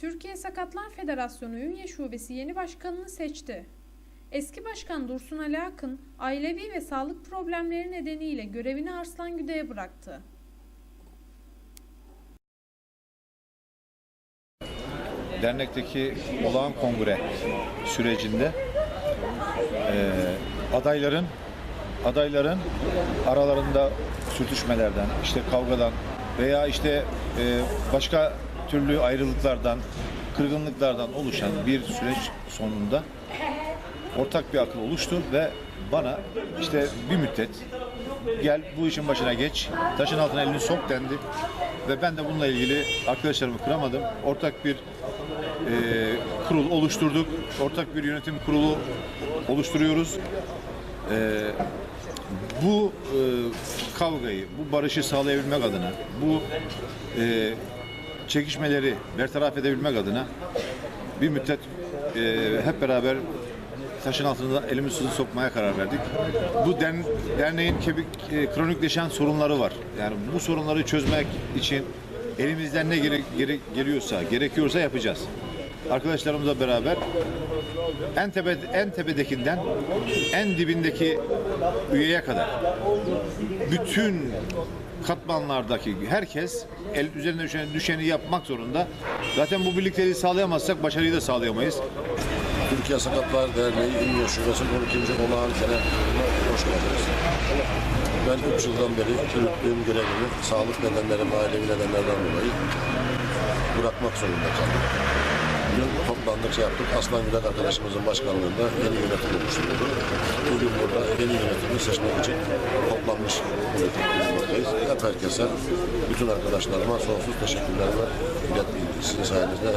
Türkiye Sakatlar Federasyonu Ünye Şubesi yeni başkanını seçti. Eski başkan Dursun Ali Akın, ailevi ve sağlık problemleri nedeniyle görevini Arslangüde'ye bıraktı. dernekteki olağan kongre sürecinde eee, adayların adayların aralarında sürtüşmelerden, işte kavgadan veya işte eee, başka türlü ayrılıklardan, kırgınlıklardan oluşan bir süreç sonunda ortak bir akıl oluştu ve bana işte bir müddet gel bu işin başına geç, taşın altına elini sok dendi ve ben de bununla ilgili arkadaşlarımı kıramadım. Ortak bir e, kurul oluşturduk. Ortak bir yönetim kurulu oluşturuyoruz. E, bu e, kavgayı, bu barışı sağlayabilmek adına, bu e, çekişmeleri bertaraf edebilmek adına bir müddet e, hep beraber taşın altında elimizi sokmaya karar verdik. Bu dern- derneğin kebik, e, kronikleşen sorunları var. Yani bu sorunları çözmek için elimizden ne gere- gere- geliyorsa, gerekiyorsa yapacağız. Arkadaşlarımızla beraber en tepe en tepedekinden en dibindeki üyeye kadar bütün katmanlardaki herkes el üzerine düşeni, düşeni yapmak zorunda. Zaten bu birlikteliği sağlayamazsak başarıyı da sağlayamayız. Türkiye Sakatlar Derneği İmyo Şubesi 12. Olağan Genel Kurulu'na hoş geldiniz. Ben 3 yıldan beri yürüttüğüm görevimi sağlık nedenleri, ailevi nedenlerden dolayı bırakmak zorunda kaldım. Dün toplandık, şey yaptık. Aslan Gülek arkadaşımızın başkanlığında yeni yönetim oluşturuldu. Bugün burada yeni yönetimi seçmek için toplanmış bulunmaktayız. Hep herkese, bütün arkadaşlarıma sonsuz teşekkürlerimi ilettiğim sizin sayenizde